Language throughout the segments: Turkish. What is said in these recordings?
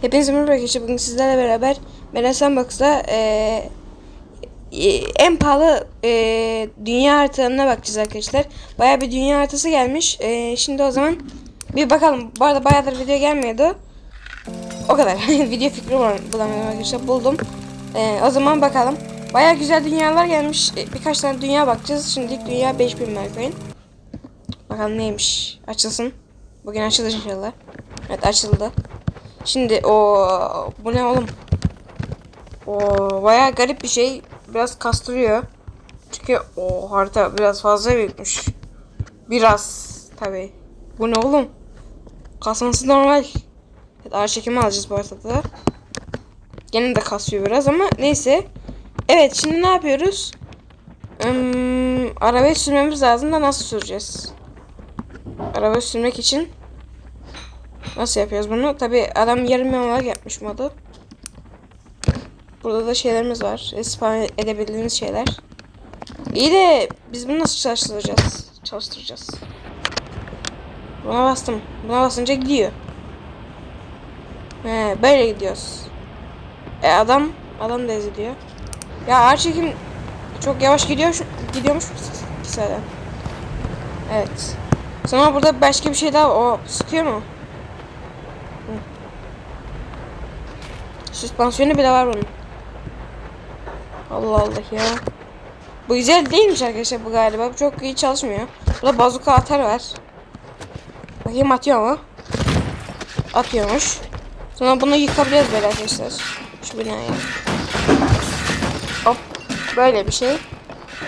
Hepinize merhaba arkadaşlar. Bugün sizlerle beraber Meren Sandbox'ta eee, e, en pahalı eee, dünya haritalarına bakacağız arkadaşlar. Baya bir dünya haritası gelmiş. Eee, şimdi o zaman bir bakalım. Bu arada bayağıdır video gelmiyordu. O kadar. video fikri bulam- bulamıyorum arkadaşlar. Buldum. Eee, o zaman bakalım. Baya güzel dünyalar gelmiş. E, birkaç tane dünya bakacağız. Şimdilik dünya 5000 Mercoin. Bakalım neymiş. Açılsın. Bugün açılır inşallah. Evet açıldı. Şimdi o bu ne oğlum? O bayağı garip bir şey. Biraz kastırıyor. Çünkü o harita biraz fazla büyükmüş. Biraz tabi. Bu ne oğlum? Kasması normal. Evet ağır çekimi alacağız bu haritada. Gene de kasıyor biraz ama neyse. Evet şimdi ne yapıyoruz? Hmm, arabayı sürmemiz lazım da nasıl süreceğiz? Arabayı sürmek için Nasıl yapıyoruz bunu? Tabi adam yarım yamalak yapmış modu. Burada da şeylerimiz var. Spawn edebildiğimiz şeyler. İyi de biz bunu nasıl çalıştıracağız? Çalıştıracağız. Buna bastım. Buna basınca gidiyor. He, böyle gidiyoruz. E adam adam da eziliyor. Ya ağır çekim çok yavaş gidiyor gidiyormuş saatten. Evet. Sonra burada başka bir şey daha o sıkıyor mu? Süspansiyonu bile var bunun. Allah Allah ya. Bu güzel değilmiş arkadaşlar bu galiba. Bu çok iyi çalışmıyor. Burada bazuka atar var. Bakayım atıyor mu? Atıyormuş. Sonra bunu yıkabiliriz böyle arkadaşlar. Şu binaya. Hop. Böyle bir şey.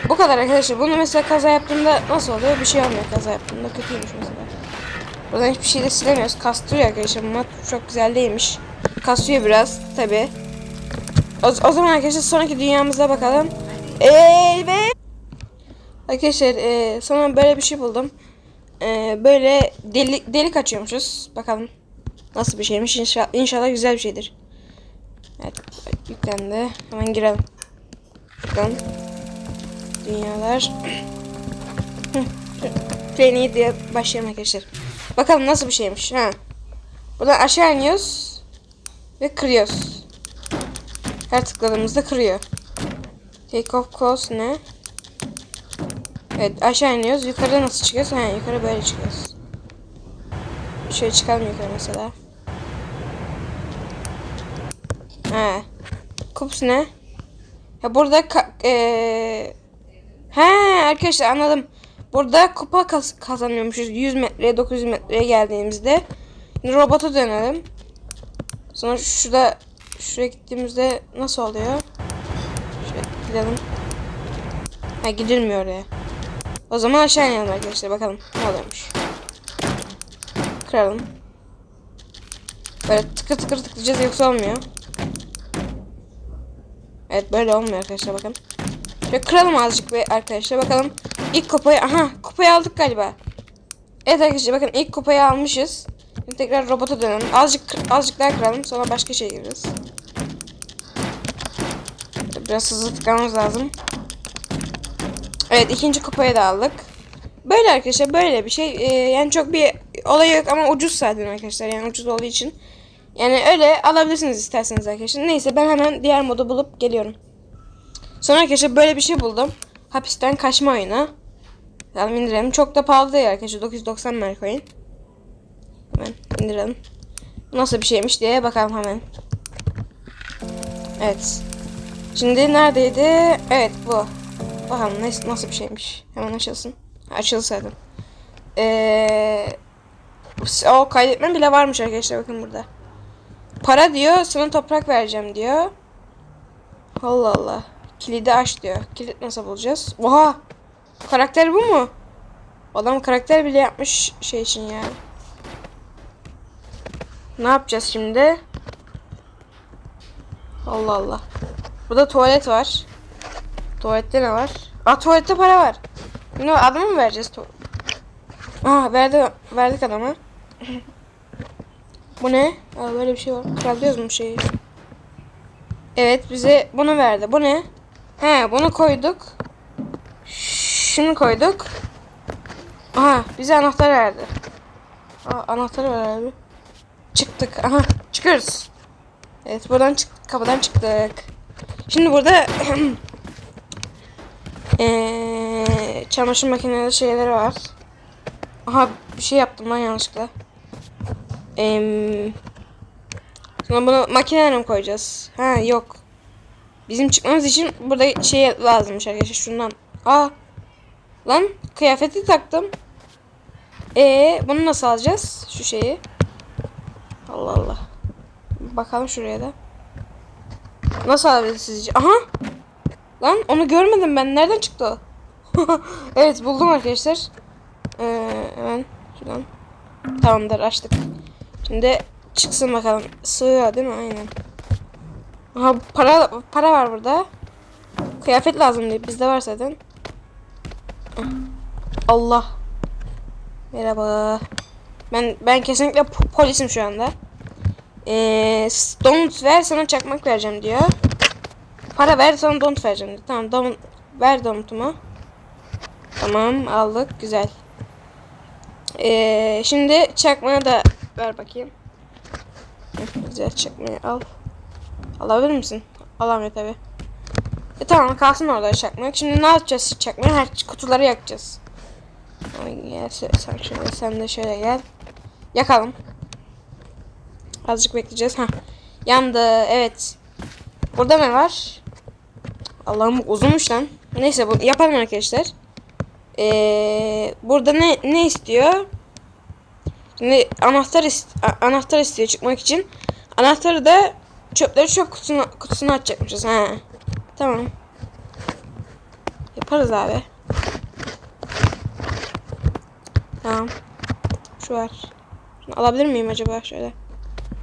Bu kadar arkadaşlar. Bunu mesela kaza yaptığımda nasıl oluyor? Bir şey olmuyor kaza yaptığımda. Kötüymüş mesela. Buradan hiçbir şey de silemiyoruz. Kastırıyor arkadaşlar. Bu mod çok güzel değilmiş. Kasıyor biraz tabi. O, o zaman arkadaşlar sonraki dünyamıza bakalım. Evet. Arkadaşlar e, sonra böyle bir şey buldum. E, böyle delik, delik açıyormuşuz. Bakalım nasıl bir şeymiş. İnşallah, inşallah güzel bir şeydir. Evet yüklendi. Hemen girelim. Bakalım. Dünyalar. Treni diye başlayalım arkadaşlar. Bakalım nasıl bir şeymiş. Ha. Buradan aşağı iniyoruz. Ve kırıyoruz. Her tıkladığımızda kırıyor. Take off course ne? Evet aşağı iniyoruz. Yukarıda nasıl çıkıyoruz? Ha yukarı böyle çıkıyoruz. Şöyle çıkalım yukarı mesela. Ha. Kups ne? Ya burada ka ee... He arkadaşlar anladım. Burada kupa kaz kazanıyormuşuz 100 metreye 900 metreye geldiğimizde. Robota dönelim. Sonra şurada şuraya gittiğimizde nasıl oluyor? Şöyle gidelim. Ha gidilmiyor oraya. O zaman aşağı inelim arkadaşlar bakalım ne oluyormuş. Kıralım. Böyle tıkır tıkır tıklayacağız yoksa olmuyor. Evet böyle olmuyor arkadaşlar bakın. Şöyle kıralım azıcık be arkadaşlar bakalım. İlk kupayı aha kupayı aldık galiba. Evet arkadaşlar bakın ilk kupayı almışız. Tekrar robota dönelim. Azıcık azıcık daha kıralım sonra başka şey gireriz. Biraz hızlı tıklamamız lazım. Evet ikinci kupayı da aldık. Böyle arkadaşlar böyle bir şey. Ee, yani çok bir olay yok ama ucuz zaten arkadaşlar. Yani ucuz olduğu için. Yani öyle alabilirsiniz isterseniz arkadaşlar. Neyse ben hemen diğer modu bulup geliyorum. Sonra arkadaşlar böyle bir şey buldum. Hapisten kaçma oyunu. Tamam indirelim. Çok da pahalı değil arkadaşlar. 990 Mercoin. Hemen indirelim. Nasıl bir şeymiş diye bakalım hemen. Evet. Şimdi neredeydi? Evet bu. Bakalım nasıl bir şeymiş. Hemen açılsın. Açıldı zaten. Ee, o kaydetme bile varmış arkadaşlar bakın burada. Para diyor sana toprak vereceğim diyor. Allah Allah. Kilidi aç diyor. Kilit nasıl bulacağız? Oha. Karakter bu mu? Adam karakter bile yapmış şey için yani. Ne yapacağız şimdi? Allah Allah. Burada tuvalet var. Tuvalette ne var? Aa tuvalette para var. Bunu adama mı vereceğiz? Aa verdi, verdik adama. bu ne? Aa böyle bir şey var. Kırabiliyoruz mu şeyi? Evet bize bunu verdi. Bu ne? He bunu koyduk. Şunu koyduk. Aha bize anahtar verdi. Aa, anahtarı ver abi. Çıktık. Aha çıkıyoruz. Evet buradan çık kapıdan çıktık. Şimdi burada eee çamaşır makineleri şeyleri var. Aha bir şey yaptım lan yanlışlıkla. Eee Sonra bunu makineye mi koyacağız? Ha yok. Bizim çıkmamız için burada şey lazımmış arkadaşlar şundan. Aa. Lan kıyafeti taktım. Ee bunu nasıl alacağız? Şu şeyi. Allah Allah. Bakalım şuraya da. Nasıl alabiliriz sizce? Aha. Lan onu görmedim ben. Nereden çıktı o? evet buldum arkadaşlar. Ee, hemen şuradan. Tamamdır açtık. Şimdi çıksın bakalım. Sığıyor değil mi? Aynen. Aha para para var burada. Kıyafet lazım diye bizde var zaten. Allah. Merhaba. Ben ben kesinlikle po- polisim şu anda. Ee, donut ver sana çakmak vereceğim diyor. Para ver sana donut vereceğim diyor. Tamam don ver donutumu. Tamam aldık güzel. Ee, şimdi çakmağı da ver bakayım. Güzel çakmayı al. Alabilir misin? Alamıyor tabi. E tamam kalsın orada çakmak. Şimdi ne yapacağız çakmayı? Her kutuları yakacağız. Ay, Gel sen şöyle sen de şöyle gel. Yakalım. Azıcık bekleyeceğiz. Ha. Yandı. Evet. Burada ne var? Allah'ım uzunmuş lan. Neyse bu yapalım arkadaşlar. Ee, burada ne ne istiyor? Şimdi anahtar ist anahtar istiyor çıkmak için. Anahtarı da çöpleri çöp kutusuna kutusuna atacakmışız. Ha. Tamam. Yaparız abi. Tamam. Şu var. Alabilir miyim acaba şöyle?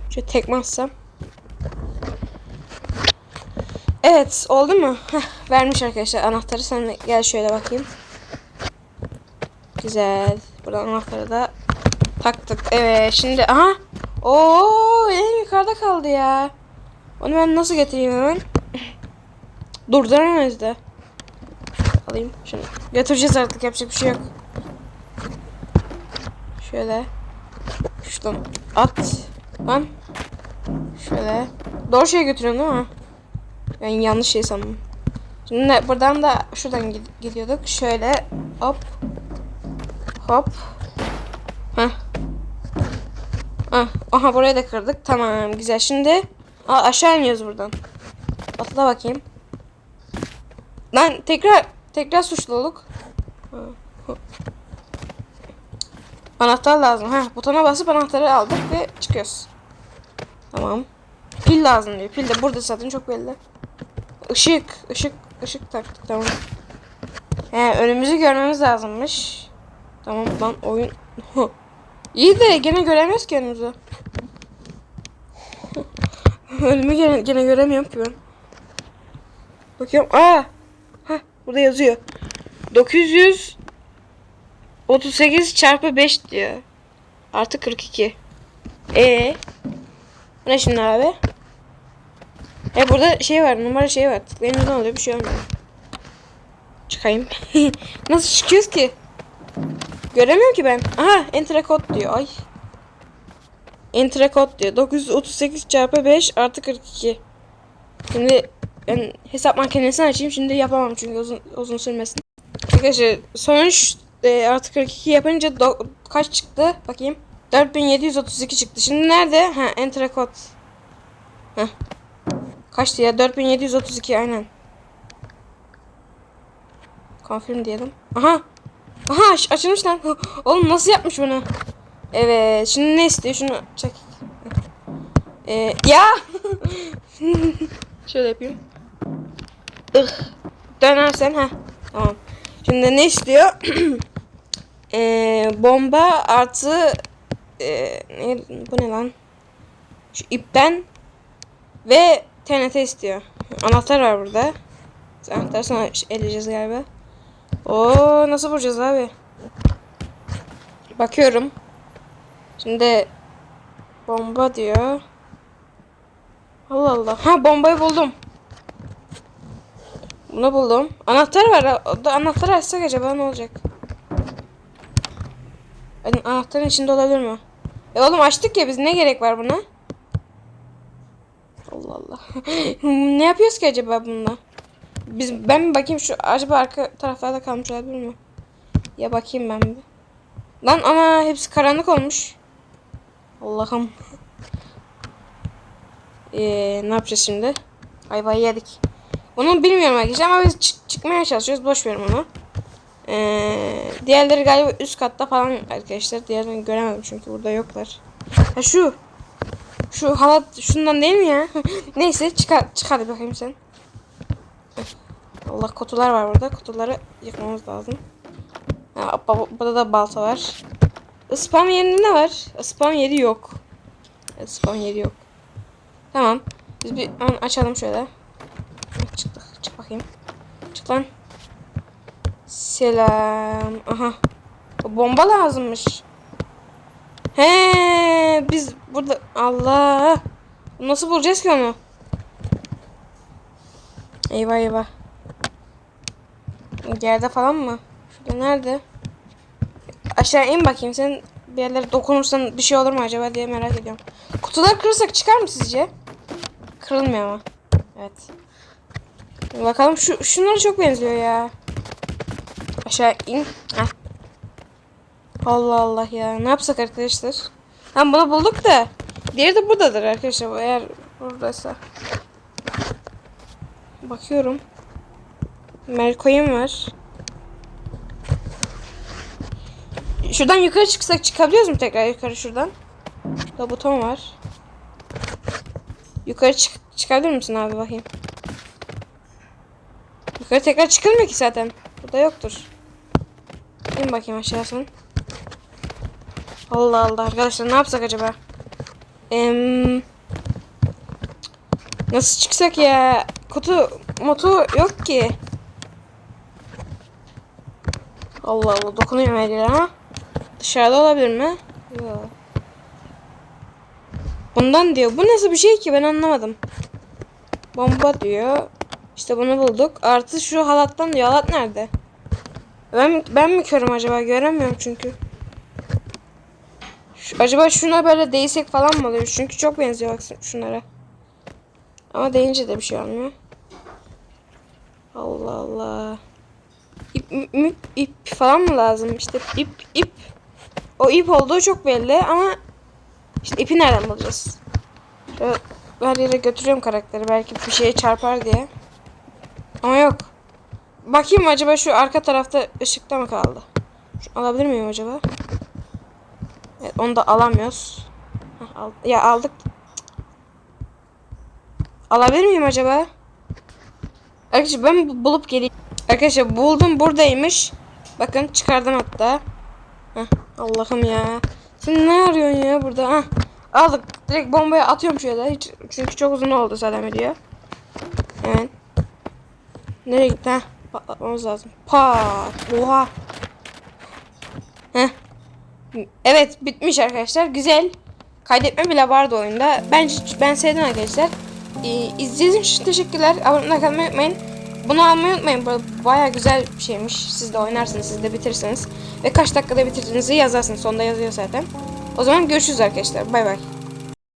Şöyle tekme. Evet oldu mu? Heh, vermiş arkadaşlar anahtarı. Sen gel şöyle bakayım. Güzel. Buradan anahtarı da taktık. Evet şimdi aha. Oo en yukarıda kaldı ya. Onu ben nasıl getireyim hemen? Durduramayız da. Alayım şunu. Götüreceğiz artık yapacak bir şey yok. Şöyle. Şuradan at. Lan. Şöyle. Doğru şeye götürüyorum değil mi? Ben yanlış şey sandım. Şimdi buradan da şuradan gid- gidiyorduk. Şöyle hop. Hop. Heh. Ah, aha burayı da kırdık. Tamam güzel. Şimdi Aa, aşağı iniyoruz buradan. Atla bakayım. Lan tekrar tekrar suçlu olduk. Anahtar lazım. Ha, butona basıp anahtarı aldık ve çıkıyoruz. Tamam. Pil lazım diyor. Pil de burada zaten çok belli. Işık, ışık, ışık taktık tamam. He, önümüzü görmemiz lazımmış. Tamam lan oyun. İyi de gene göremiyoruz ki önümüzü. Önümü gene, gene göremiyorum ki ben. Bakıyorum. Aa! Hah, burada yazıyor. 938 çarpı 5 diyor. Artı 42. E Bu ne şimdi abi? E burada şey var, numara şey var. Tıklayınca ne oluyor? Bir şey olmuyor. Çıkayım. Nasıl çıkıyoruz ki? Göremiyorum ki ben. Aha, enter kod diyor. Ay. Enter kod diyor. 938 çarpı 5 artı 42. Şimdi ben hesap makinesini açayım. Şimdi yapamam çünkü uzun, uzun sürmesin. Arkadaşlar sonuç e, artı 42 yapınca do- kaç çıktı? Bakayım. 4732 çıktı. Şimdi nerede? Ha enter kod. Heh. Kaçtı ya? 4732 aynen. Confirm diyelim. Aha. Aha aç- açılmış lan. Oğlum nasıl yapmış bunu? Evet. Şimdi ne istiyor? Şunu çek. Ee, ya. Şöyle yapayım. Ih. Dönersen ha. Tamam. Şimdi ne istiyor? ee, bomba artı ee, ne, bu ne lan? Şu ipten ve TNT istiyor. Anahtar var burada. Anahtar sonra eleyeceğiz galiba. Oo nasıl vuracağız abi? Bakıyorum. Şimdi bomba diyor. Allah Allah. Ha bombayı buldum. Bunu buldum. Anahtar var. O da anahtarı açsak acaba ne olacak? Hani Anahtarın içinde olabilir mi? E oğlum açtık ya biz ne gerek var buna? Allah. ne yapıyoruz ki acaba bununla? Biz ben bir bakayım şu acaba arka taraflarda kalmış olabilir mi? Ya bakayım ben bir. Lan ana hepsi karanlık olmuş. Allah'ım. Ee, ne yapacağız şimdi? Ayvayı yedik. Bunu bilmiyorum arkadaşlar ama biz çı- çıkmaya çalışıyoruz. Boş verin onu. Ee, diğerleri galiba üst katta falan arkadaşlar. Diğerlerini göremedim çünkü burada yoklar. Ha şu. Şu halat şundan değil mi ya? Neyse çıkar, çık hadi bakayım sen. Allah kutular var burada. Kutuları yıkmamız lazım. Ha, burada da balta var. Spam yerinde ne var? Spam yeri yok. Spam yeri yok. Tamam. Biz bir açalım şöyle. Çıktık. Çık bakayım. Çık lan. Selam. Aha. Bomba lazımmış. He, biz burada Allah. Nasıl bulacağız ki onu? Eyvah eyvah. Yerde falan mı? Şurada nerede? Aşağı in bakayım. Sen bir yerlere dokunursan bir şey olur mu acaba diye merak ediyorum. Kutuları kırırsak çıkar mı sizce? Kırılmıyor ama. Evet. Bakalım şu şunlara çok benziyor ya. Aşağı in. Heh. Allah Allah ya. Ne yapsak arkadaşlar? Tam bunu bulduk da. Diğeri de buradadır arkadaşlar. Eğer buradaysa. Bakıyorum. Merkoyim var. Şuradan yukarı çıksak çıkabiliyoruz mu tekrar yukarı şuradan? Burada buton var. Yukarı çık çıkabilir misin abi bakayım? Yukarı tekrar çıkılmıyor ki zaten. Burada yoktur. İn bakayım aşağısın. Allah Allah arkadaşlar ne yapsak acaba? Em, nasıl çıksak ya? Kutu motu yok ki. Allah Allah dokunuyorum her yere ama. Dışarıda olabilir mi? Yok. Bundan diyor. Bu nasıl bir şey ki ben anlamadım. Bomba diyor. İşte bunu bulduk. Artı şu halattan diyor. Halat nerede? Ben, ben mi körüm acaba? Göremiyorum çünkü. Şu- acaba şuna böyle değsek falan mı oluyor? Çünkü çok benziyor bak şunlara. Ama değince de bir şey olmuyor. Allah Allah. İp, ip, ip, falan mı lazım? İşte ip, ip. O ip olduğu çok belli ama işte ipi nereden bulacağız? Şöyle her yere götürüyorum karakteri belki bir şeye çarpar diye. Ama yok. Bakayım acaba şu arka tarafta ışıkta mı kaldı? Şu alabilir miyim acaba? Evet onu da alamıyoruz. Al- ya aldık. Alabilir miyim acaba? Arkadaşlar ben bu- bulup geleyim. Arkadaşlar buldum buradaymış. Bakın çıkardım hatta. Allah'ım ya. Sen ne arıyorsun ya burada? Heh, aldık. Direkt bombaya atıyorum şöyle. Hiç, çünkü çok uzun oldu zaten video. Evet. Nereye gitti? Heh, patlatmamız lazım. Pat. Oha. Heh. Evet bitmiş arkadaşlar. Güzel. Kaydetme bile vardı oyunda. Ben ben sevdim arkadaşlar. Ee, izlediğiniz için teşekkürler. Abone olmayı unutmayın. Bunu almayı unutmayın. Baya güzel bir şeymiş. Siz de oynarsınız, siz de bitirirsiniz. Ve kaç dakikada bitirdiğinizi yazarsınız. Sonunda yazıyor zaten. O zaman görüşürüz arkadaşlar. Bay bay.